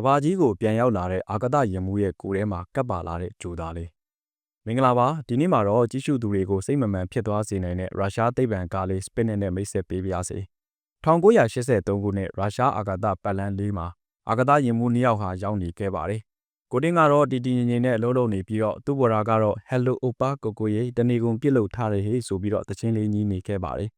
ကဘာကြီးကိုပြန်ရောက်လာတဲ့အာကသယင်မှုရဲ့ကိုယ်ထဲမှာကပ်ပါလာတဲ့ဂျိုသားလေးမင်္ဂလာပါဒီနေ့မှာတော့ကြီးစုသူတွေကိုစိတ်မမှန်ဖြစ်သွားစေနိုင်တဲ့ရုရှားသိပ္ပံကားလေးစပစ်နက်နဲ့မိတ်ဆက်ပေးပါရစေ1983ခုနှစ်ရုရှားအာကာသပတ်လန်းလေးမှာအာကာသယင်မှုနှစ်ယောက်ဟာရောက်နေခဲ့ပါတယ်ကိုတင်းကတော့တီတီငင်ငင်နဲ့အလုံးလုံးနေပြီးတော့သူ့ဘော်ရာကတော့ Hello Oppa ကိုကိုရေတနေကုန်ပြစ်လို့ထားတယ်ဟေးဆိုပြီးတော့တချင်းလေးညီးနေခဲ့ပါတယ်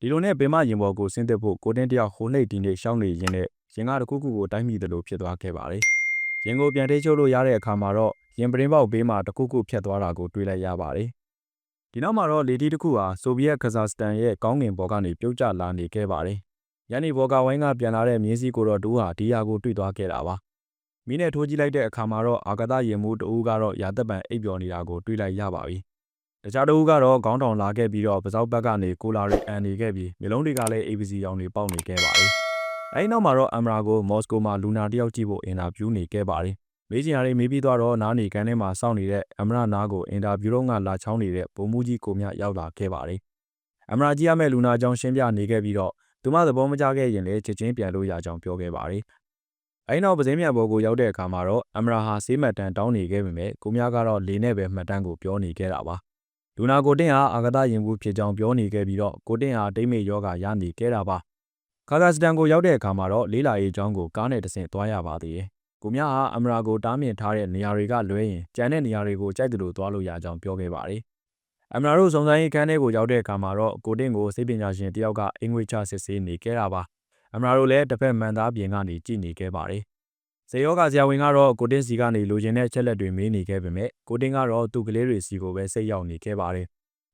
ဒီလိုနဲ့ဘင်မရင်ဘော်ကိုဆင်းသက်ဖို့ကိုတင်းတယောက်ဟိုနှိတ်ဒီနေရှောင်းနေရင်းနဲ့ ရင်ကတခုခုကိုတိုင်းမိတယ်လို့ဖြစ်သွားခဲ့ပါတယ်။ရင်ကိုပြန်ထိချုပ်လို့ရတဲ့အခါမှာတော့ရင်ပရင်းပေါက်ဘေးမှာတခုခုဖြတ်သွားတာကိုတွေ့လိုက်ရပါတယ်။ဒီနောက်မှာတော့လေတီတစ်ခုဟာဆိုဗီယက်ကာဇာစတန်ရဲ့ကောင်းကင်ဘော်ကနေပြုတ်ကျလာနေခဲ့ပါတယ်။ယန်နီဘော်ကဝိုင်းကပြန်လာတဲ့မြင်းစည်းကိုတော့တူဟာဒီယာကိုတွေ့သွားခဲ့တာပါ။မီးနဲ့ထိုးကြည့်လိုက်တဲ့အခါမှာတော့အာကာသရင်မှုတူကတော့ရာသက်ပံအိပ်ပျော်နေတာကိုတွေ့လိုက်ရပါပြီ။တခြားတူကတော့ခေါင်းတောင်လာခဲ့ပြီးတော့ပစောက်ဘက်ကနေကိုလာရီအန်နေခဲ့ပြီးမျိုးလုံးတွေကလည်း ABC ရောင်တွေပေါက်နေခဲ့ပါပြီ။ အဲဒီနောက်မှာတော့အမ်ရာကိုမော်စကိုမှာလူနာတယောက်ကြည့်ဖို့အင်တာဗျူးနေခဲ့ပါတယ်။မေးချင်တာတွေမေးပြီးသွားတော့နားနေကန်းထဲမှာစောင့်နေတဲ့အမ်ရာနာကိုအင်တာဗျူးတော့ကလာချောင်းနေတဲ့ဗိုလ်မှူးကြီးကိုမြရောက်လာခဲ့ပါတယ်။အမ်ရာကြီးရမဲ့လူနာကြောင့်ရှင်းပြနေခဲ့ပြီးတော့သူမသဘောမကျခဲ့ရင်လည်းချက်ချင်းပြန်လို့ရကြောင်းပြောခဲ့ပါတယ်။အဲဒီနောက်ပစင်းမြတ်ဘော်ကိုရောက်တဲ့အခါမှာတော့အမ်ရာဟာဆေးမှတ်တမ်းတောင်းနေခဲ့ပေမဲ့ကိုမြကတော့လေနဲ့ပဲမှတ်တမ်းကိုပြောနေခဲ့တာပါ။လူနာကိုတင်ဟာအာဂတရင်ဘူးဖြစ်ကြောင်းပြောနေခဲ့ပြီးတော့ကိုတင်ဟာဒိတ်မေယောဂရနေခဲ့တာပါ ခါဇာစတန်ကိုရောက်တဲ့အခါမှာတော့လေးလာရေးကျောင်းကိုကားနဲ့တဆင့်သွားရပါသေးတယ်။ကိုမြဟာအမရာကိုတားမြစ်ထားတဲ့နေရာတွေကလွဲရင်ကျန်တဲ့နေရာတွေကိုကြိုက်တယ်လို့သွားလို့ရကြောင်းပြောခဲ့ပါတယ်။အမရာတို့စုံစမ်းရေးကန်းထဲကိုရောက်တဲ့အခါမှာတော့ကိုတင့်ကိုစိတ်ပညာရှင်တယောက်ကအင်္ဂွေချစစ်ဆေးနေခဲ့တာပါ။အမရာတို့လည်းတစ်ဖက်မှန်သားပြင်ကနေကြည့်နေခဲ့ပါတယ်။စေယောကဆရာဝန်ကတော့ကိုတင်းစီကနေလိုချင်တဲ့ချက်လက်တွေမေးနေခဲ့ပေမဲ့ကိုတင်းကတော့သူ့ကလေးတွေစီကိုပဲစိတ်ရောက်နေခဲ့ပါတယ်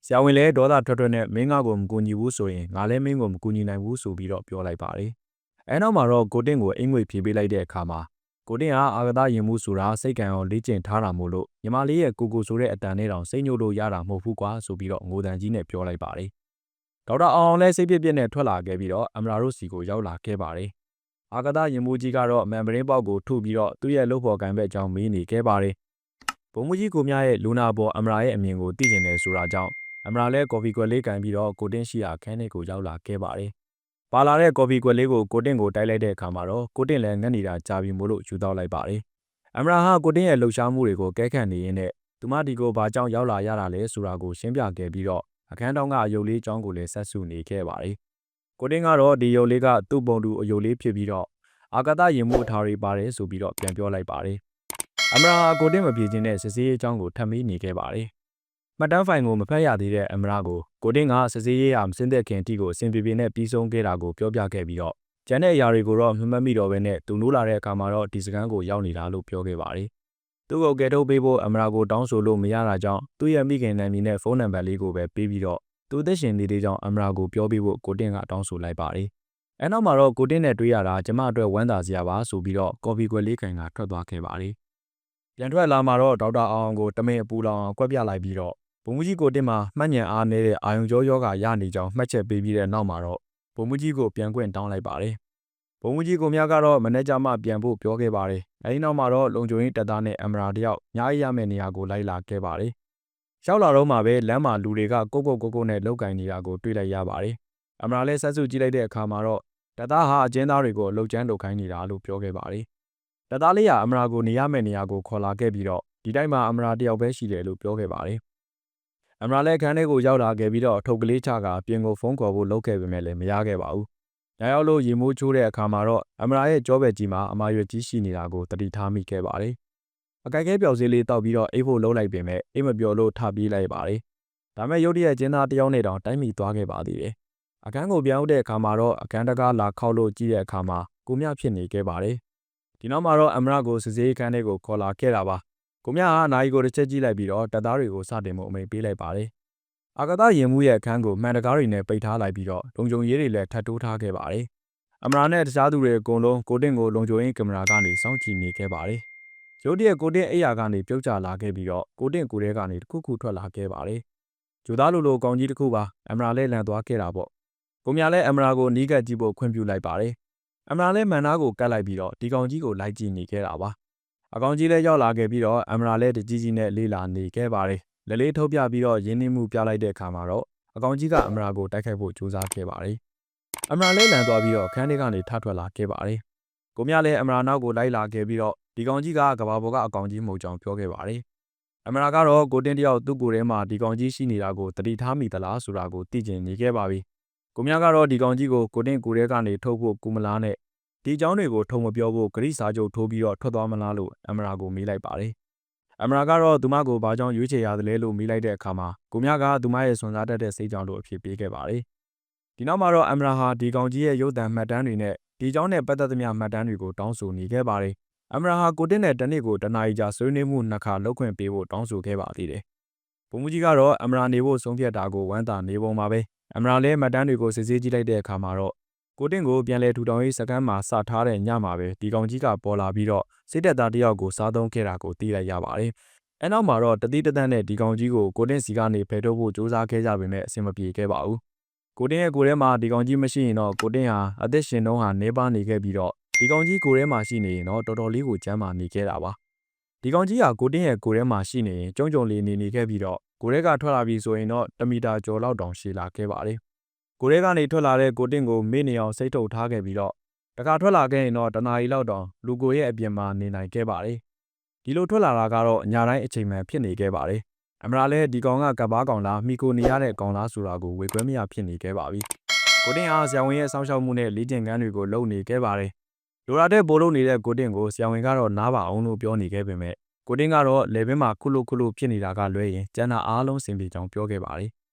ဆရာဝန်လည်းဒေါသထွက်ထွက်နဲ့မင်းငါကိုမကူညီဘူးဆိုရင်ငါလည်းမင်းကိုမကူညီနိုင်ဘူးဆိုပြီးတော့ပြောလိုက်ပါတယ်။အဲနောက်မှာတော့ကိုတင့်ကိုအင်္ဂွေဖြေပေးလိုက်တဲ့အခါမှာကိုတင့်ဟာအာဂသရင်မှုဆိုတာစိတ်ကံရောလေ့ကျင့်ထားတာမို့လို့ညီမလေးရဲ့ကိုကိုဆိုတဲ့အတန်နဲ့တောင်စိတ်ညို့လို့ရတာမဟုတ်ဘူးကွာဆိုပြီးတော့ငိုတန်ကြီးနဲ့ပြောလိုက်ပါတယ်။ဒေါက်တာအောင်အောင်လည်းစိတ်ပြည့်ပြည့်နဲ့ထွက်လာခဲ့ပြီးတော့အမရာတို့စီကိုရောက်လာခဲ့ပါတယ်။အာဂသရင်မှုကြီးကတော့မန်ပရင်းပေါက်ကိုထုပြီးတော့သူ့ရဲ့လှုပ်ဖော်ကံဘက်ကြောင်းမေးနေခဲ့ပါတယ်။ဘုံမကြီးကိုမြရဲ့လူနာပေါ်အမရာရဲ့အမြင်ကိုသိကျင်တယ်ဆိုတာကြောင့် အမရာလဲကော်ဖီကွက်လေးကန်ပြီးတော့ကိုတင်းရှိရာခန်းထဲကိုရောက်လာခဲ့ပါတယ်။ပါလာတဲ့ကော်ဖီကွက်လေးကိုကိုတင်းကိုတိုက်လိုက်တဲ့အခါမှာတော့ကိုတင်းလည်းငတ်နေတာကြာပြီမို့လို့ယူတော့လိုက်ပါတယ်။အမရာဟာကိုတင်းရဲ့လှုပ်ရှားမှုတွေကိုကဲခတ်နေရင်းနဲ့သူမဒီကိုဘာကြောင့်ရောက်လာရတာလဲဆိုတာကိုရှင်းပြခဲ့ပြီးတော့အခန်းတောင်းကအယုတ်လေးចောင်းကိုလည်းဆက်စုနေခဲ့ပါတယ်။ကိုတင်းကတော့ဒီယုတ်လေးကသူ့ပုံတူအယုတ်လေးဖြစ်ပြီးတော့အာကာသရင်မှုအထာတွေပါတယ်ဆိုပြီးတော့ပြန်ပြောလိုက်ပါတယ်။အမရာဟာကိုတင်းမပြေခြင်းနဲ့စစ်စေးအကြောင်းကိုထပ်မေးနေခဲ့ပါတယ်။ မှတ်တမ်းဖိုင်ကိုမဖတ်ရသေးတဲ့အမရကိုကိုတင်းကစစေးရေးရမစင်းသက်ခင်တီကိုအစဉ်ပြေပြေနဲ့ပြီးဆုံးခဲ့တာကိုပြောပြခဲ့ပြီးတော့ကျန်တဲ့အရာတွေကိုတော့မမှတ်မိတော့ဘဲနဲ့သူနိုးလာတဲ့အခါမှာတော့ဒီစကန်ကိုရောက်နေတာလို့ပြောခဲ့ပါတယ်။သူ့ကိုကယ်ထုတ်ပေးဖို့အမရာကိုတောင်းဆိုလို့မရတာကြောင့်သူ့ရဲ့မိခင်နာမည်နဲ့ဖုန်းနံပါတ်လေးကိုပဲပေးပြီးတော့သူအသက်ရှင်နေသေးကြောင်းအမရာကိုပြောပေးဖို့ကိုတင်းကတောင်းဆိုလိုက်ပါတယ်။အဲနောက်မှာတော့ကိုတင်းနဲ့တွေ့ရတာကျမအတွက်ဝမ်းသာစရာပါဆိုပြီးတော့ကော်ဖီကွယ်လေးကန်ကထွက်သွားခဲ့ပါတယ်။ပြန်ထွက်လာမှာတော့ဒေါက်တာအောင်ကိုတမင်အပူလောင်အောင်ကွက်ပြလိုက်ပြီးတော့ ဗိုလ်မှူးကြီးကိုတင်မှာမှတ်ဉဏ်အားနည်းတဲ့အာယုံကြောယောဂရနေကြောင်းမှတ်ချက်ပေးပြီးတဲ့နောက်မှာတော့ဗိုလ်မှူးကြီးကိုပြန်ခွင့်တောင်းလိုက်ပါတယ်။ဗိုလ်မှူးကြီးကိုမြကတော့မနေ့ကမှပြန်ဖို့ပြောခဲ့ပါတယ်။အဲဒီနောက်မှာတော့လုံခြုံရေးတပ်သားနဲ့အမရာတယောက်ညားရမယ့်နေရာကိုလိုက်လာခဲ့ပါတယ်။ရောက်လာတော့မှပဲလမ်းမှာလူတွေကကုတ်ကုတ်ကုတ်ကုတ်နဲ့လောက်ကင်နေတာကိုတွေ့လိုက်ရပါတယ်။အမရာလည်းဆက်စုကြည့်လိုက်တဲ့အခါမှာတော့တပ်သားဟာအကျဉ်းသားတွေကိုလှုပ်ချမ်းလုပ်ခိုင်းနေတာလို့ပြောခဲ့ပါတယ်။တပ်သားလေးကအမရာကိုနေရမယ့်နေရာကိုခေါ်လာခဲ့ပြီးတော့ဒီတိုင်းမှာအမရာတယောက်ပဲရှိတယ်လို့ပြောခဲ့ပါတယ်။ အမရာလည်းခန်းထဲကိုရောက်လာခဲ့ပြီးတော့ထုတ်ကလေးချကပြင်ကိုဖုန်းခေါ်ဖို့လုပ်ခဲ့ပေမဲ့လည်းမရခဲ့ပါဘူး။ညရောက်လို့ရေမိုးချိုးတဲ့အခါမှာတော့အမရာရဲ့ကြောဘက်ကြီးမှာအမာရွက်ကြီးရှိနေတာကိုတတိထားမိခဲ့ပါတယ်။အကြိုက်ခဲပျော်စေးလေးတောက်ပြီးတော့အိတ်ဖို့လုံးလိုက်ပေမဲ့အိတ်မပျော်လို့ထပြေးလိုက်ပါတယ်။ဒါမဲ့ရုတ်တရက်ကျင်းသားတယောက်နဲ့တောင်တိုင်းမိသွားခဲ့ပါသေးတယ်။အခန်းကိုပြောင်းတဲ့အခါမှာတော့အခန်းတကားလာခောက်လို့ကြည့်တဲ့အခါမှာကိုမြဖြစ်နေခဲ့ပါတယ်။ဒီနောက်မှာတော့အမရကိုစစေးခန်းထဲကိုခေါ်လာခဲ့တာပါ။ ကိုမြဟာနိုင်ကိုတစ်ချက်ကြည့်လိုက်ပြီးတော့တပ်သားတွေကိုစတင်မှုအမိန့်ပေးလိုက်ပါတယ်။အာကသရင်မှုရဲ့အခန်းကိုမှန်တကားတွေနဲ့ပိတ်ထားလိုက်ပြီးတော့လုံခြုံရေးတွေလည်းထပ်တိုးထားခဲ့ပါတယ်။အမရာနဲ့တခြားသူတွေအကုန်လုံးကိုတင်ကိုလုံခြုံရေးကင်မရာကနေစောင့်ကြည့်နေခဲ့ပါတယ်။ရုတ်တရက်ကိုတင်အိယာကနေပြုတ်ကျလာခဲ့ပြီးတော့ကိုတင်ကိုတဲကနေတခုခုထွက်လာခဲ့ပါတယ်။ဂျူသားလိုလိုကောင်ကြီးတစ်ခုပါအမရာလည်းလန်သွားခဲ့တာပေါ့။ကိုမြလည်းအမရာကိုနီးကပ်ကြည့်ဖို့ခွင့်ပြုလိုက်ပါတယ်။အမရာလည်းမန်နာကိုကတ်လိုက်ပြီးတော့ဒီကောင်ကြီးကိုလိုက်ကြည့်နေခဲ့တာပါ။ အကောင်ကြီးလည်းရောက်လာခဲ့ပြီးတော့အမရာလည်းတကြီးကြီးနဲ့လေးလာနေခဲ့ပါတယ်။လက်လေးထုတ်ပြပြီးတော့ရင်းနှီးမှုပြလိုက်တဲ့အခါမှာတော့အကောင်ကြီးကအမရာကိုတိုက်ခိုက်ဖို့ကြိုးစားခဲ့ပါတယ်။အမရာလည်းလန်သွားပြီးတော့ခန်းထဲကနေထထွက်လာခဲ့ပါတယ်ကိုမြလည်းအမရာနောက်ကိုလိုက်လာခဲ့ပြီးတော့ဒီကောင်ကြီးကကဘာပေါ်ကအကောင်ကြီးမဟုတ်ကြောင်းပြောခဲ့ပါတယ်အမရာကတော့ကိုတင်းတယောက်သူ့ကိုယ်ထဲမှာဒီကောင်ကြီးရှိနေတာကိုတတိထားမိသလားဆိုတာကိုသိကျင်နေခဲ့ပါပြီကိုမြကတော့ဒီကောင်ကြီးကိုကိုတင်းကိုယ်ထဲကနေထုတ်ဖို့ကူမလားနဲ့ ဒီအကြောင်းတွေကိုထုံမပြောဖို့ဂရိစာချုပ်ထိုးပြီးတော့ထွက်သွားမလားလို့အမရာကိုမေးလိုက်ပါတယ်အမရာကတော့သူမကိုဘာကြောင့်ရွေးချယ်ရသလဲလို့မေးလိုက်တဲ့အခါမှာကိုမြကသူမရဲ့စွန့်စားတတ်တဲ့စိတ်ကြောင့်လို့အဖြစ်ပေးခဲ့ပါတယ်ဒီနောက်မှာတော့အမရာဟာဒီကောင်ကြီးရဲ့ရုပ်သံမှတ်တမ်းတွေနဲ့ဒီအကြောင်းနဲ့ပတ်သက်သမျှမှတ်တမ်းတွေကိုတောင်းဆိုနေခဲ့ပါတယ်အမရာဟာကိုတင့်တဲ့တနစ်ကိုတနားရီကြာဆွေးနွေးမှုနှစ်ခါလုပ်ခွင့်ပေးဖို့တောင်းဆိုခဲ့ပါသေးတယ်ဘုံမူကြီးကတော့အမရာနေဖို့ဆုံးဖြတ်တာကိုဝမ်းသာနေပုံပါပဲအမရာလည်းမှတ်တမ်းတွေကိုစစ်ဆေးကြည့်လိုက်တဲ့အခါမှာတော့ ကိုတင်ကိုပြန်လဲထူထောင်ရေးစကန်မှာစထားတဲ့ညမှာပဲဒီကောင်ကြီးကပေါ်လာပြီးတော့စစ်တပ်သားတယောက်ကိုစားသုံးခဲ့တာကိုသိလိုက်ရပါတယ်။အဲနောက်မှာတော့တတိတသက်နဲ့ဒီကောင်ကြီးကိုကိုတင်စီကနေဖယ်ထုတ်ဖို့စူးစမ်းခဲ့ကြပေမဲ့အဆင်မပြေခဲ့ပါဘူး။ကိုတင်ရဲ့ကိုယ်ထဲမှာဒီကောင်ကြီးမရှိရင်တော့ကိုတင်ဟာအသက်ရှင်တော့ဟာနေပါနေခဲ့ပြီးတော့ဒီကောင်ကြီးကိုယ်ထဲမှာရှိနေရင်တော့တော်တော်လေးကိုကြမ်းမာနေခဲ့တာပါဒီကောင်ကြီးဟာကိုတင်းရဲ့ကိုယ်ထဲမှာရှိနေရင်ကျုံကျုံလေးနေနေခဲ့ပြီးတော့ကိုယ်ထဲကထွက်လာပြီဆိုရင်တော့တမီတာကျော်လောက်တောင်ရှည်လာခဲ့ပါတယ် ကိုယ်ထဲကနေထွက်လာတဲ့ကိုတင်းကိုမေ့နေအောင်စိတ်ထုတ်ထားခဲ့ပြီးတော့တခါထွက်လာခဲ့ရင်တော့တနာရီလောက်တောင်လူကိုရဲ့အပြင်မှာနေနိုင်ခဲ့ပါတယ်ဒီလိုထွက်လာတာကတော့ညတိုင်းအချိန်မှန်ဖြစ်နေခဲ့ပါတယ်အမရာလည်းဒီကောင်ကကဘာကောင်လားမိကိုနေရတဲ့ကောင်လားဆိုတာကိုဝေခွဲမရဖြစ်နေခဲ့ပါပြီကိုတင်းအားဆရာဝန်ရဲ့စောင့်ရှောက်မှုနဲ့လေ့ကျင့်ခန်းတွေကိုလုပ်နေခဲ့ပါတယ်လိုရာတဲ့ပိုလို့နေတဲ့ကိုတင်ကိုဆရာဝန်ကတော့နားပါအောင်လို့ပြောနေခဲ့ပေမဲ့ကိုတင်ကတော့လေဘင်းမှာခုလုခုလုဖြစ်နေတာကလွဲရင်ကျန်တာအားလုံးစင်ပြေကြောင်ပြောခဲ့ပါတယ်။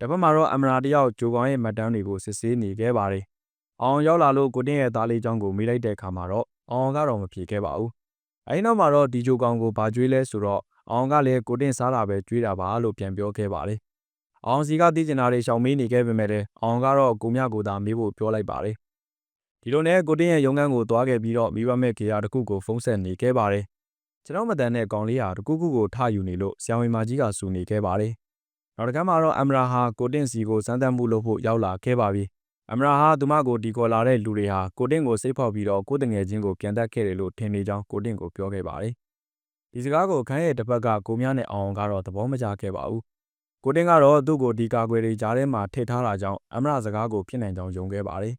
တပတ်မှာတော့အမရာတယောက်ဂျိုကောင်ရဲ့မတ်တန်းတွေကိုစစ်ဆေးနေခဲ့ပါတယ်။အောင်ရောက်လာလို့ကိုတင်ရဲ့သားလေးချောင်းကိုမေးလိုက်တဲ့အခါမှာတော့အောင်ကတော့မဖြေခဲ့ပါဘူး။အဲဒီနောက်မှာတော့ဒီဂျိုကောင်ကိုဘာကြွေးလဲဆိုတော့အောင်ကလည်းကိုတင်စားတာပဲကြွေးတာပါလို့ပြန်ပြောခဲ့ပါတယ်။အောင်စီကသိကျင်တာတွေရှောင်မေးနေခဲ့ပေမဲ့လည်းအောင်ကတော့ကိုမြကိုသာမေးဖို့ပြောလိုက်ပါတယ်ဒီလိုနဲ့ကိုတင်းရဲ့ရုံးခန်းကိုသွားခဲ့ပြီးတော့မိဘမဲ့ကေယာတစ်ခုကိုဖုန်းဆက်နေခဲ့ပါတယ်ကျွန်တော်မတန်တဲ့ကောင်လေးဟာတကူကူကိုထယူနေလို့ဆရာဝန်မကြီးကစူနေခဲ့ပါတယ် နောက်တစ်ခါမှာတော့အမရာဟာကိုတင်းစီကိုစမ်းသပ်မှုလုပ်ဖို့ရောက်လာခဲ့ပါပြီအမရာဟာသူမကိုဒီခေါ်လာတဲ့လူတွေဟာကိုတင်းကိုစိတ်ဖောက်ပြီးတော့ကိုတငယ်ချင်းကိုပြန်တက်ခဲ့တယ်လို့ထင်နေကြောင်းကိုတင်းကိုပြောခဲ့ပါတယ်ဒီစကားကိုခန်းရဲ့တစ်ဖက်ကကိုမြနဲ့အောင်ကတော့သဘောမကျခဲ့ပါဘူးကိုတင်းကတော့သူ့ကိုဒီကာကွယ်တွေကြားထဲမှာထည့်ထားတာကြောင့်အမရစကားကိုဖြစ်နိုင်ကြောင်းယုံခဲ့ပါတယ်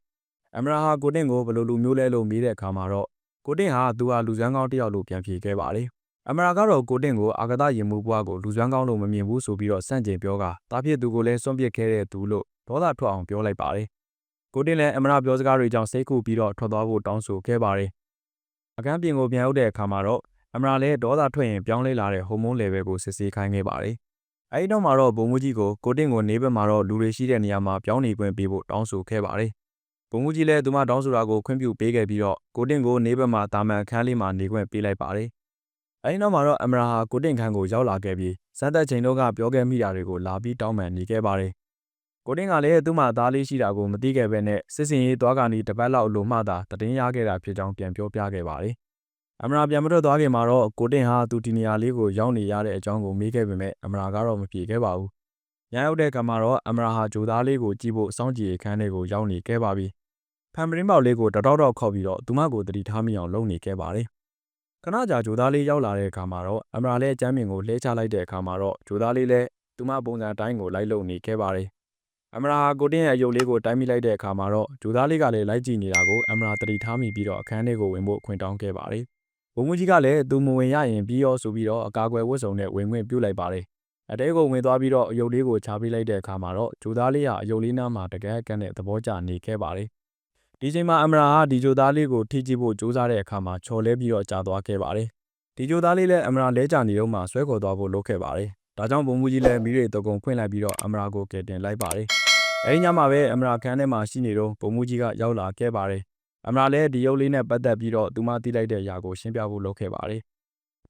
အမရာဟာကိုတင်ကိုဘယ်လိုလူမျိုးလဲလို့မေးတဲ့အခါမှာတော့ကိုတင်ဟာသူဟာလူစွမ်းကောင်းတစ်ယောက်လို့ပြန်ဖြေခဲ့ပါတယ် အမရာကတော့ကိုတင်ကိုအာဂဒရင်မှုဘွားကိုလူစွမ်းကောင်းလို့မမြင်ဘူးဆိုပြီးတော့စန့်ကျင်ပြောကတားဖြစ်သူကိုလည်းစွန့်ပစ်ခဲ့တဲ့သူလို့ဒေါသထွက်အောင်ပြောလိုက်ပါတယ်ကိုတင်လည်းအမရာပြောစကားတွေကြောင့်စိတ်ခုပြီးတော့ထွက်သွားဖို့တောင်းဆိုခဲ့ပါတယ်အခန်းပြင်ကိုပြန်ရောက်တဲ့အခါမှာတော့အမရာလည်းဒေါသထွက်ရင်ပြောင်းလဲလာတဲ့ဟော်မုန်းလေဗယ်ကိုစစ်ဆေးခိုင်းခဲ့ပါတယ်အဲဒီတော့မှတော့ဘုံမူကြီးကိုကိုတင်ကိုနေဘက်မှာတော့လူတွေရှိတဲ့နေရာမှာပြောင်းနေခွင့်ပေးဖို့တောင်းဆိုခဲ့ပါတယ်ဘုံမူကြီးလည်းသူမတောင်းဆိုတာကိုခွင့်ပြုပေးခဲ့ပြီးတော့ကိုတင်ကိုနေဘက်မှာတာမန်ခန်းလေးမှာနေခွင့်ပေးလိုက်ပါတယ်။ အဲဒီနောက်မှာတော့အမရာဟာကိုတင်ခန်းကိုရောက်လာခဲ့ပြီးစမ်းသက်ချိန်တော့ကပြောခဲ့မိတာတွေကိုလာပြီးတောင်းပန်နေခဲ့ပါတယ်။ကိုတင်ကလည်းသူ့မှာသားလေးရှိတာကိုမသိခဲ့ပဲနဲ့စစ်စင်ရေးသွားကနေတပတ်လောက်လိုမှသာတည်င်းရခဲ့တာဖြစ်ကြောင်းပြန်ပြောပြခဲ့ပါတယ်။အမရာပြန်မထွက်သွားခင်မှာတော့ကိုတင်ဟာသူဒီနေရာလေးကိုရောက်နေရတဲ့အကြောင်းကိုမေးခဲ့ပေမဲ့အမရာကတော့မပြေခဲ့ပါဘူး။ညရောက်တဲ့ကမှာတော့အမရာဟာဂျိုသားလေးကိုကြည့်ဖို့စောင့်ကြည့်ခန်းလေးကိုရောက်နေခဲ့ပါပြီဖန်ပရင်းပေါက်လေးကိုတတောက်တောက်ခောက်ပြီးတော့သူမကိုတတိထားမိအောင်လုပ်နေခဲ့ပါတယ် ခဏကြာဂျိုသားလေးရောက်လာတဲ့အခါမှာတော့အမရာလည်းအကျမ်းမြင်ကိုလှဲချလိုက်တဲ့အခါမှာတော့ဂျိုသားလေးလည်းသူမပုံစံတိုင်းကိုလိုက်လုံနေခဲ့ပါတယ်အမရာကိုတင်းရဲ့အယုတ်လေးကိုတိုင်းမိလိုက်တဲ့အခါမှာတော့ဂျိုသားလေးကလည်းလိုက်ကြည့်နေတာကိုအမရာတတိထားမိပြီးတော့အခန်းထဲကိုဝင်ဖို့ခွင့်တောင်းခဲ့ပါတယ်ဘုံမူကြီးကလည်းသူမဝင်ရရင်ပြီးရောဆိုပြီးတော့အကာအကွယ်ဝတ်စုံနဲ့ဝင်ခွင့်ပြုလိုက်ပါတယ်အတဲကိုဝင်သွားပြီးတော့အယုတ်လေးကိုချပေးလိုက်တဲ့အခါမှာတော့ဂျိုသားလေးဟာအယုတ်လေးနားမှာတကယ်ကန်းတဲ့သဘောကျနေခဲ့ပါတယ် ဒီချိန်မှာအမရာဟာဒီဂျိုသားလေးကိုထိကြည့်ဖို့ကြိုးစားတဲ့အခါမှာချော်လဲပြီးတော့ကြာသွားခဲ့ပါတယ်ဒီဂျိုသားလေးလည်းအမရာလဲကြနေတော့မှဆွဲခေါ်သွားဖို့လုပ်ခဲ့ပါတယ်ဒါကြောင့်ဘုံမူကြီးလည်းမိရိတကုံဖွင့်လိုက်ပြီးတော့အမရာကိုကယ်တင်လိုက်ပါတယ်အဲဒီညမှာပဲအမရာခန်းထဲမှာရှိနေတော့ဘုံမူကြီးကရောက်လာခဲ့ပါတယ်အမရာလည်းဒီရုပ်လေးနဲ့ပတ်သက်ပြီးတော့သူမသိလိုက်တဲ့အရာကိုရှင်းပြဖို့လုပ်ခဲ့ပါတယ်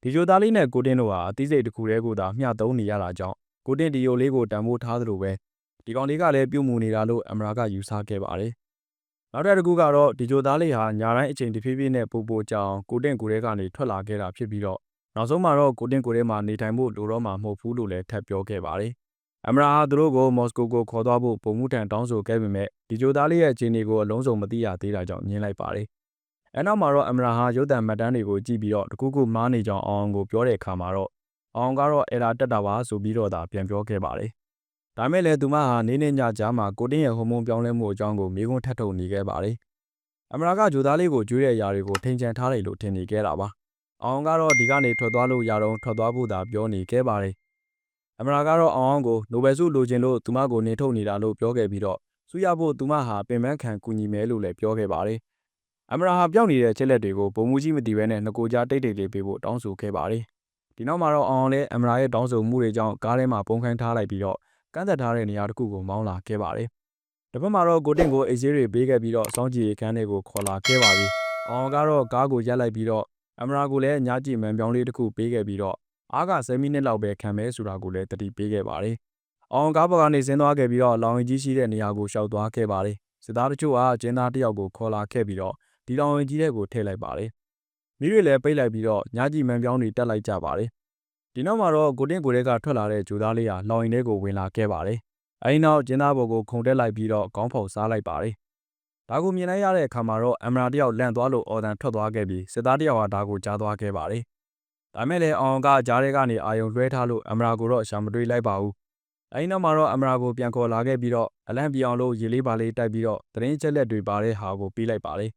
ဒီဂျိုသားလေးနဲ့ကိုတင်းတို့ဟာအသိစိတ်တစ်ခုတည်းကိုသာမျှသုံးနေရတာကြောင့်ကိုတင်းဒီရုပ်လေးကိုတန်ဖိုးထားသလိုပဲဒီကောင်လေးကလည်းပြုတ်မှုနေတာလို့အမရာကယူဆခဲ့ပါတယ် နောက်တစ်ခုကတော့ဒီဂျိုသားလေးဟာညာတိုင်းအချိန်တဖြည်းဖြည်းနဲ့ပို့ပို့ကြောင်ကိုတင့်ကိုရဲကနေထွက်လာခဲ့တာဖြစ်ပြီးတော့နောက်ဆုံးမှာတော့ကိုတင့်ကိုရဲမှာနေထိုင်ဖို့လိုတော့မှာမဟုတ်ဘူးလို့လည်းထပ်ပြောခဲ့ပါတယ်။အမရာဟာသူတို့ကိုမော်စကိုကိုခေါ်သွားဖို့ပုံမှုထံတောင်းဆိုခဲ့ပေမဲ့ဒီဂျိုသားလေးရဲ့အခြေအနေကိုအလုံးစုံမသိရသေးတာကြောင့်မြင်လိုက်ပါတယ်။အဲနောက်မှာတော့အမရာဟာရုပ်သံမှတ်တမ်းတွေကိုကြည့်ပြီးတော့တကူကူမားနေကြောင်အောင်ကိုပြောတဲ့အခါမှာတော့အောင်ကတော့အဲလာတက်တာပါဆိုပြီးတော့သာပြန်ပြောခဲ့ပါတယ်။ ဒါမဲ့လည်းသူမဟာနေနေညကြားမှာကိုတင်းရဲ့ဟော်မုန်းပြောင်းလဲမှုအကြောင်းကိုမေးခွန်းထပ်ထုတ်နေခဲ့ပါတယ်အမရာကဂျိုသားလေးကိုကျွေးတဲ့အရာတွေကိုထိန်ချန်ထားတယ်လို့ထင်နေခဲ့တာပါအောင်ကတော့ဒီကနေထွက်သွားလို့ရတော့ထွက်သွားဖို့သာပြောနေခဲ့ပါတယ်အမရာကတော့အောင်အောင်ကိုနိုဘယ်ဆုလိုချင်လို့သူမကိုနေထုတ်နေတာလို့ပြောခဲ့ပြီးတော့ဆုရဖို့သူမဟာပင်ပန်းခံကူညီမယ်လို့လည်းပြောခဲ့ပါတယ်အမရာဟာပြောင်းနေတဲ့ချက်လက်တွေကိုဘုံမူကြီးမတည်ဘဲနဲ့ငကိုကြားတိတ်တိတ်လေးပေးဖို့တောင်းဆိုခဲ့ပါတယ်ဒီနောက်မှာတော့အောင်အောင်လည်းအမရာရဲ့တောင်းဆိုမှုတွေကြောင့်ကားထဲမှာပုံခိုင်းထားလိုက်ပြီးတော့ ကန့်သက်ထားတဲ့နေရာတစ်ခုကိုမောင်းလာခဲ့ပါတယ်တစ်ဖက်မှာတော့ကိုတင်ကိုအိတ်ဆေးတွေပေးခဲ့ပြီးတော့စောင်းကြည့်ခန်းတွေကိုခေါ်လာခဲ့ပါပြီအောင်ကတော့ကားကိုရက်လိုက်ပြီးတော့အမရာကိုလည်းညကြည့်မှန်ပြောင်းလေးတစ်ခုပေးခဲ့ပြီးတော့အားက10မိနစ်လောက်ပဲခံမဲဆိုတာကိုလည်းတတိပေးခဲ့ပါတယ်အောင်ကားပေါ်ကနေဆင်းသွားခဲ့ပြီးတော့လောင်ရင်ကြီးရှိတဲ့နေရာကိုရှောက်သွားခဲ့ပါတယ်စစ်သားတချို့ကကျင်းသားတစ်ယောက်ကိုခေါ်လာခဲ့ပြီးတော့ဒီလောင်ရင်ကြီးတဲ့ကိုထည့်လိုက်ပါတယ်မိတွေလည်းပိတ်လိုက်ပြီးတော့ညကြည့်မှန်ပြောင်းတွေတက်လိုက်ကြပါတယ် ဒီနောက်မှာတော့ကိုတင်ကိုတဲ့ကထွက်လာတဲ့ဂျိုသားလေးဟာလောင်ရင်ထဲကိုဝင်လာခဲ့ပါတယ်အဲဒီနောက်ကျင်းသားဘော်ကိုခုံတက်လိုက်ပြီးတော့ခေါင်းဖောက်စားလိုက်ပါတယ်ဒါကိုမြင်လိုက်ရတဲ့အခါမှာတော့အမရာတယောက်လန့်သွားလို့အော်တန်ထွက်သွားခဲ့ပြီးစစ်သားတယောက်ဟာဒါကိုကြားသွားခဲ့ပါတယ်ဒါမဲ့လည်းအောင်ကကြားထဲကနေအာယုံလွှဲထားလို့အမရာကိုတော့ရှာမတွေးလိုက်ပါဘူးအဲဒီနောက်မှာတော့အမရာကိုပြန်ခေါ်လာခဲ့ပြီးတော့အလန့်ပြောင်လို့ရေလေးပါလေးတိုက်ပြီးတော့တရင်ချက်လက်တွေပါတဲ့ဟာကိုပြီးလိုက်ပါတယ်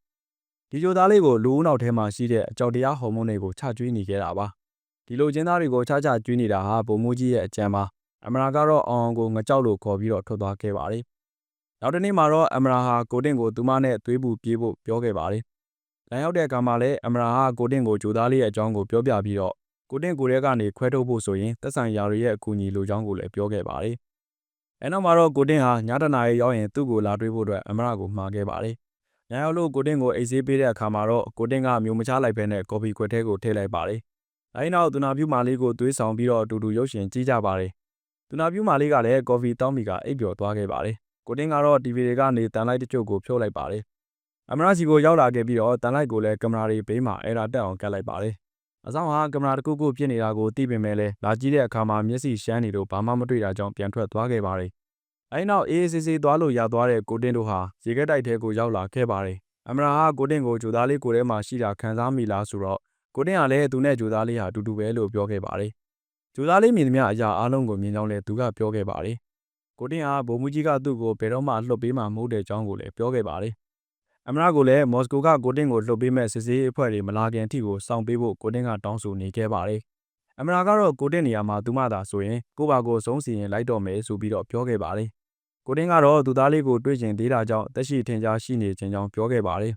ဒီကြိုသားလေးကိုလူဦးနောက်ထဲမှာရှိတဲ့အကြောက်တရားဟော်မုန်းတွေကိုချကျွေးနေခဲ့တာပါ ဒီလိုကျင်းသားတွေကိုချချကျွေးနေတာဟာဗိုလ်မှူးကြီးရဲ့အကြံပါအမရာကတော့အောင်အောင်ကိုငကြောက်လို့ခေါ်ပြီးတော့ထွက်သွားခဲ့ပါတယ်နောက်တစ်နေ့မှာတော့အမရာဟာကိုတင်ကိုသူမနဲ့သွေးပူပြေးဖို့ပြောခဲ့ပါတယ်လမ်းရောက်တဲ့အခါမှာလည်းအမရာဟာကိုတင်ကိုဂျိုသားလေးရဲ့အကြောင်းကိုပြောပြပြီးတော့ကိုတင်ကိုရဲကနေခွဲထုတ်ဖို့ဆိုရင်သက်ဆိုင်ရာတွေရဲ့အကူအညီလိုချောင်းကိုလည်းပြောခဲ့ပါတယ်အဲနောက်မှာတော့ကိုတင်ဟာညတနာရဲ့ရောက်ရင်သူ့ကိုလာတွေ့ဖို့အတွက်အမရာကိုမှာခဲ့ပါတယ်ညရောက်လို့ကိုတင်ကိုအိတ်ဆေးပေးတဲ့အခါမှာတော့ကိုတင်ကမျိုးမချလိုက်ဘဲနဲ့ကော်ဖီခွက်ထဲကိုထည့်လိုက်ပါတယ် အဲဒီနောက်သူနာပြူမာလေးကိုသွေးဆောင်ပြီးတော့အတူတူရုပ်ရှင်ကြည့်ကြပါတယ်သူနာပြူမာလေးကလည်းကော်ဖီတောင်းမီကအိပ်ပျော်သွားခဲ့ပါတယ်ကိုတင်းကတော့ TV တွေကနေတန်လိုက်တချို့ကိုဖြုတ်လိုက်ပါတယ်အမရစီကိုရောက်လာခဲ့ပြီးတော့တန်လိုက်ကိုလည်းကင်မရာတွေဘေးမှာအဲရာတက်အောင်ကတ်လိုက်ပါတယ်အဆောင်ဟာကင်မရာတစ်ခုခုဖြစ်နေတာကိုသိပေမဲ့လည်းလာကြည့်တဲ့အခါမှာမျက်စိရှမ်းနေလို့ဘာမှမတွေ့တာကြောင့်ပြန်ထွက်သွားခဲ့ပါတယ်အဲဒီနောက်အေးအေးဆေးဆေးသွားလို့ရသွားတဲ့ကိုတင်းတို့ဟာရေခဲတိုက်ထဲကိုရောက်လာခဲ့ပါတယ်အမရာဟာကိုတင်းကိုဂျိုသားလေးကိုထဲမှာရှိတာခံစားမိလားဆိုတော့ ကိုတင်းကလည်းသူနဲ့ဂျိုသားလေးဟာအတူတူပဲလို့ပြောခဲ့ပါတယ်ဂျိုသားလေးမြင်သမျှအရာအလုံးကိုမြင်ကြောင်းလည်းသူကပြောခဲ့ပါတယ်ကိုတင်ဟာဗိုလ်မှူးကြီးကသူ့ကိုဘယ်တော့မှလှုပ်ပေးမှာမဟုတ်တဲ့အကြောင်းကိုလည်းပြောခဲ့ပါတယ်အမရကိုလည်းမော်စကိုကကိုတင်ကိုလှုပ်ပေးမဲ့စစ်စေးအဖွဲ့တွေမလာခင်အထိကိုစောင့်ပေးဖို့ကိုတင်ကတောင်းဆိုနေခဲ့ပါတယ်အမရကတော့ကိုတင်နေရာမှာသူမသာဆိုရင်ကိုပါကိုဆုံးစီရင်လိုက်တော့မယ်ဆိုပြီးတော့ပြောခဲ့ပါတယ်ကိုတင်ကတော့သူသားလေးကိုတွေ့ကျင်သေးတာကြောင့်တက်ရှိထင်ရှားရှိနေခြင်းကြောင့်ပြောခဲ့ပါတယ်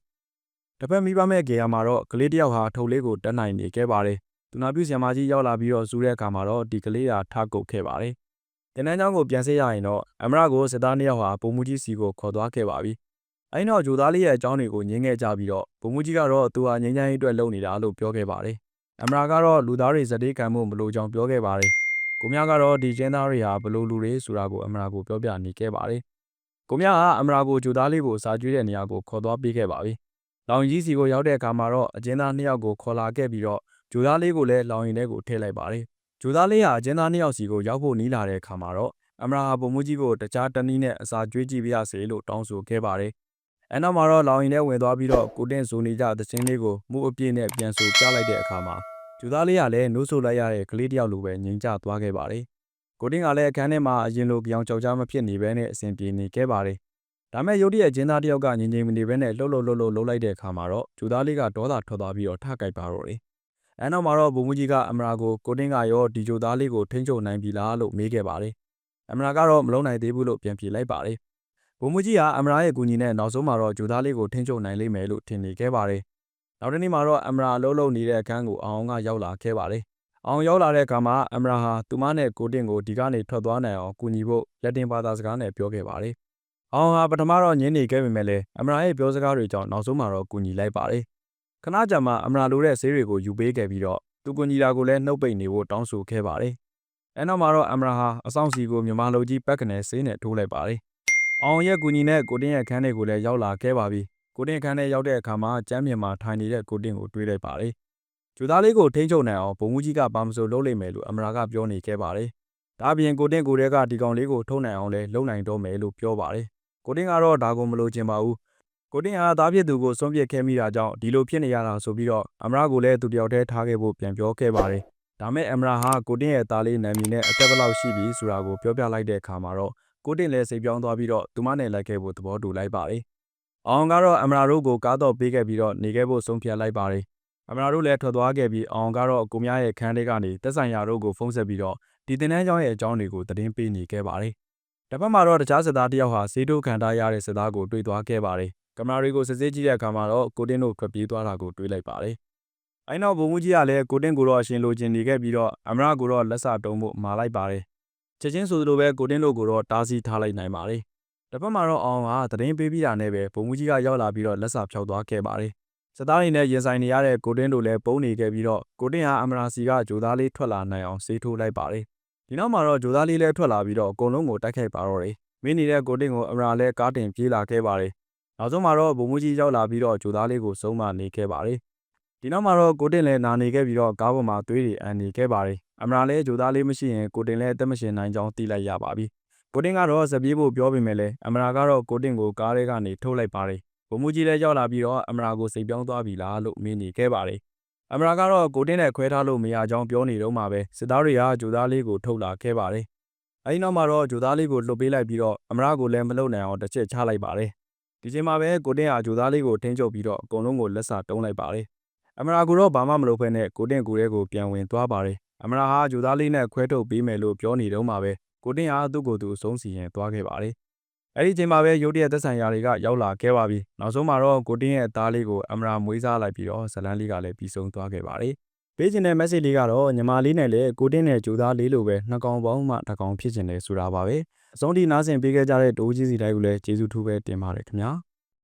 တစ်ဖက်မိဘမဲ့ကေယာမှာတော့ကလေးတယောက်ဟာထုပ်လေးကိုတက်နိုင်နေခဲ့ပါတယ်သူနာပြုဆရာမကြီးရောက်လာပြီးတော့စူးတဲ့အခါမှာတော့ဒီကလေးဟာထကုတ်ခဲ့ပါတယ်။တင်နန်းကျောင်းကိုပြန်ဆေးရရင်တော့အမရကိုစစ်သားနှစ်ယောက်ဟာပုံမှုကြီးစီကိုခေါ်သွားခဲ့ပါပြီ။အဲဒီနောက်ဂျိုသားလေးရဲ့အကြောင်းတွေကိုညင်းခဲ့ကြပြီးတော့ပုံမှုကြီးကတော့သူဟာငင်းချမ်းရေးအတွက်လုပ်နေတာလို့ပြောခဲ့ပါတယ်။အမရကတော့လူသားတွေဇတိကံမှုမလို့ကြောင်းပြောခဲ့ပါတယ်။ကိုမြကတော့ဒီကျင်းသားတွေဟာဘလို့လူတွေဆိုတာကိုအမရကိုပြောပြနေခဲ့ပါတယ်။ကိုမြကအမရကိုဂျိုသားလေးကိုစာကျွေးတဲ့နေရာကိုခေါ်သွားပေးခဲ့ပါပြီ။ လောင်ကြီးစီကိုရောက်တဲ့အခါမှာတော့အကျဉ်းသားနှစ်ယောက်ကိုခေါ်လာခဲ့ပြီးတော့ဂျိုသားလေးကိုလည်းလောင်ရင်ထဲကိုထည့်လိုက်ပါတယ်။ဂျိုသားလေးဟာအကျဉ်းသားနှစ်ယောက်စီကိုရောက်ဖို့နီးလာတဲ့အခါမှာတော့အမရာဟာပုံမှုကြီးကိုတခြားတနည်းနဲ့အစာကျွေးကြည့်ပြရစေလို့တောင်းဆိုခဲ့ပါတယ်။အဲနောက်မှာတော့လောင်ရင်ထဲဝင်သွားပြီးတော့ကိုတင်ဆိုနေကြသချင်းလေးကိုမှုအပြည့်နဲ့ပြန်ဆိုပြလိုက်တဲ့အခါမှာဂျိုသားလေးကလည်းနိုးဆိုလိုက်ရတဲ့ကလေးတယောက်လိုပဲငြိမ်ကျသွားခဲ့ပါတယ်။ကိုတင်ကလည်းအခန်းထဲမှာအရင်လိုကြောင်ကြောက်ကြမဖြစ်နေဘဲနဲ့အစဉ်ပြေနေခဲ့ပါတယ်။ ဒါမဲ့ရုတ်တရက်ကျင်းသားတယောက်ကငြိမ်ငြိမ်မနေဘဲနဲ့လှုပ်လှုပ်လှုပ်လှုပ်လှုပ်လိုက်တဲ့အခါမှာတော့ဂျူသားလေးကဒေါသထွက်သွားပြီးတော့ထကြိုက်ပါတော့တယ်အဲနောက်မှာတော့ဘုံမူကြီးကအမရာကိုကိုတင်းကရောဒီဂျိုသားလေးကိုထိန်းချုပ်နိုင်ပြီလားလို့မေးခဲ့ပါတယ်။အမရာကတော့မလုံးနိုင်သေးဘူးလို့ပြန်ဖြေလိုက်ပါတယ်။ဘုံမူကြီးကအမရာရဲ့ကူညီနဲ့နောက်ဆုံးမှာတော့ဂျိုသားလေးကိုထိန်းချုပ်နိုင်လိမ့်မယ်လို့ထင်နေခဲ့ပါတယ်။နောက်တစ်နေ့မှာတော့အမရာအလုံးလုံးနေတဲ့အခန်းကိုအောင်ကရောက်လာခဲ့ပါတယ်။အောင်ရောက်လာတဲ့အခါမှာအမရာဟာသူမနဲ့ကိုတင်းကိုဒီကနေထွက်သွားနိုင်အောင်ကူညီဖို့လက်တင်ဘာသာစကားနဲ့ပြောခဲ့ပါတယ်။ အောင်ဟာပထမတော့ညင်းနေခဲ့ပေမဲ့လည်းအမရာရဲ့ပြောစကားတွေကြောင့်နောက်ဆုံးမှာတော့ကူညီလိုက်ပါတယ်ခဏကြာမှအမရာလိုတဲ့ဆေးတွေကိုယူပေးခဲ့ပြီးတော့သူကွန်ကြီးတာကိုလည်းနှုတ်ပိတ်နေဖို့တောင်းဆိုခဲ့ပါတယ်။အဲနောက်မှာတော့အမရာဟာအဆောင်စီကိုမြန်မာလူကြီးပက်ကနေဆေးနဲ့ထိုးလိုက်ပါတယ်။အောင်ရဲ့ကူညီနဲ့ကိုတင်းရဲ့ခန်းထဲကိုလည်းရောက်လာခဲ့ပါပြီ။ကိုတင်းခန်းထဲရောက်တဲ့အခါမှာကျမ်းမြေမှာထိုင်နေတဲ့ကိုတင်းကိုတွေ့လိုက်ပါတယ်။ကျူသားလေးကိုထိန်းချုပ်နိုင်အောင်ဘုံမူကြီးကဘာမဆိုလုပ်လိမ့်မယ်လို့အမရာကပြောနေခဲ့ပါတယ်။ဒါပြင်ကိုတင်းကိုတဲကဒီကောင်လေးကိုထုံနိုင်အောင်လဲလုပ်နိုင်တော့မယ်လို့ပြောပါတယ်။ ကိုတင်းကတော့ဒါကိုမလိုချင်ပါဘူးကိုတင်ဟာသားဖြစ်သူကိုစွန့်ပစ်ခဲ့မိတာကြောင့်ဒီလိုဖြစ်နေရတာဆိုပြီးတော့အမရကိုလည်းသူတယောက်တည်းထားခဲ့ဖို့ပြန်ပြောခဲ့ပါတယ်။ဒါမဲ့အမရဟာကိုတင်ရဲ့သားလေးနာမည်နဲ့အသက်ဘယ်လောက်ရှိပြီဆိုတာကိုပြောပြလိုက်တဲ့အခါမှာတော့ကိုတင်လည်းစိတ်ပြောင်းသွားပြီးတော့သူမနဲ့လိုက်ခဲ့ဖို့သဘောတူလိုက်ပါတယ်။အောင်ကတော့အမရာတို့ကိုကားတော့ပေးခဲ့ပြီးတော့နေခဲ့ဖို့ဆုံးဖြတ်လိုက်ပါတယ်အမရာတို့လည်းထွက်သွားခဲ့ပြီးအောင်ကတော့ကိုမြရဲ့ခန်းထဲကနေတက်ဆိုင်ရာတို့ကိုဖုန်းဆက်ပြီးတော့ဒီတင်တန်းကျောင်းရဲ့အကြောင်းတွေကိုသတင်းပေးနေခဲ့ပါတယ် တစ်ဖက်မှာတော့တခြားစစ်သားတစ်ယောက်ဟာဈေးတို့ခံထားရတဲ့စစ်သားကိုတွေ့သွားခဲ့ပါတယ်ကင်မရာတွေကိုစစ်ဆေးကြည့်တဲ့အခါမှာတော့ကိုတင်းတို့ထွက်ပြေးသွားတာကိုတွေ့လိုက်ပါတယ်အဲနောက်ဘုံမူကြီးကလည်းကိုတင်းကိုတော့အရှင်လိုချင်နေခဲ့ပြီးတော့အမရာကိုတော့လက်စတုံးဖို့မှာလိုက်ပါတယ်ချက်ချင်းဆိုသလိုပဲကိုတင်းတို့ကိုတော့တားဆီးထားလိုက်နိုင်ပါတယ်တစ်ဖက်မှာတော့အောင်ကသတင်းပေးပြီးတာနဲ့ပဲဘုံမူကြီးကရောက်လာပြီးတော့လက်စာဖြောက်သွားခဲ့ပါတယ်စစ်သားတွေနဲ့ရင်ဆိုင်နေရတဲ့ကိုတင်းတို့လည်းပုံနေခဲ့ပြီးတော့ကိုတင်းဟာအမရာစီကဂျိုသားလေးထွက်လာနိုင်အောင်ဆေးထိုးလိုက်ပါတယ် ဒီနောက်မှာတော့ဂျိုသားလေးလည်းထွက်လာပြီးတော့အကုန်လုံးကိုတိုက်ခိုက်ပါတော့တယ်မင်းနေတဲ့ကိုတင်းကိုအမရာလည်းကားတင်ပြေးလာခဲ့ပါတယ်နောက်ဆုံးမှာတော့ဘုံမူကြီးရောက်လာပြီးတော့ဂျိုသားလေးကိုစုံမနေခဲ့ပါတယ်ဒီနောက်မှာတော့ကိုတင်လည်းနာနေခဲ့ပြီးတော့ကားပေါ်မှာသွေးတွေအန်နေခဲ့ပါတယ်အမရာလည်းဂျိုသားလေးမရှိရင်ကိုတင်လည်းအသက်မရှင်နိုင်ကြောင်းသိလိုက်ရပါပြီကိုတင်ကတော့စပြေးဖို့ပြောပေမဲ့လည်းအမရာကတော့ကိုတင်ကိုကားထဲကနေထုတ်လိုက်ပါတယ်ဘုံမူကြီးလည်းရောက်လာပြီးတော့အမရာကိုစိတ်ပြောင်းသွားပြီလားလို့မေးနေခဲ့ပါတယ် အမရာကတော့ကိုတင်နဲ့ခွဲထားလို့မရကြောင်းပြောနေတော့မှပဲစစ်သားတွေကဂျိုသားလေးကိုထုတ်လာခဲ့ပါတယ်အဲဒီနောက်မှာတော့ဂျိုသားလေးကိုလှုပ်ပေးလိုက်ပြီးတော့အမရာကိုလည်းမလုံနိုင်အောင်တစ်ချက်ချလိုက်ပါတယ်ဒီချိန်မှာပဲကိုတင်ဟာဂျိုသားလေးကိုထိန်းချုပ်ပြီးတော့အကုန်လုံးကိုလက်စာတုံးလိုက်ပါတယ်အမရာကိုတော့ဘာမှမလုပ်ဖဲနဲ့ကိုတင်ကိုရဲကိုပြန်ဝင်သွားပါတယ်အမရာဟာဂျိုသားလေးနဲ့ခွဲထုတ်ပေးမယ်လို့ပြောနေတော့မှပဲကိုတင်ဟာသူ့ကိုယ်သူအဆုံးစီရင်သွားခဲ့ပါတယ် အဲ့ဒီချိန်မှာပဲရုတ်တရက်သက်ဆိုင်ရာတွေကရောက်လာခဲ့ပါပြီနောက်ဆုံးမှာတော့ကိုတင်ရဲ့သားလေးကိုအမရာမွေးစားလိုက်ပြီးတော့ဇလန်းလေးကလည်းပြီးဆုံးသွားခဲ့ပါတယ်ပေးချင်တဲ့ message လေးကတော့ညီမလေးနဲ့လည်းကိုတင်နဲ့ဂျိုသားလေးလိုပဲနှစ်ကောင်ပေါင်းမှတစ်ကောင်ဖြစ်ချင်တယ်ဆိုတာပါပဲအဆုံးထိနားဆင်ပေးခဲ့ကြတဲ့တိုးကြီးစီတိုင်းကိုလည်းကျေးဇူးထူးပဲတင်ပါတယ်ခင်ဗျာ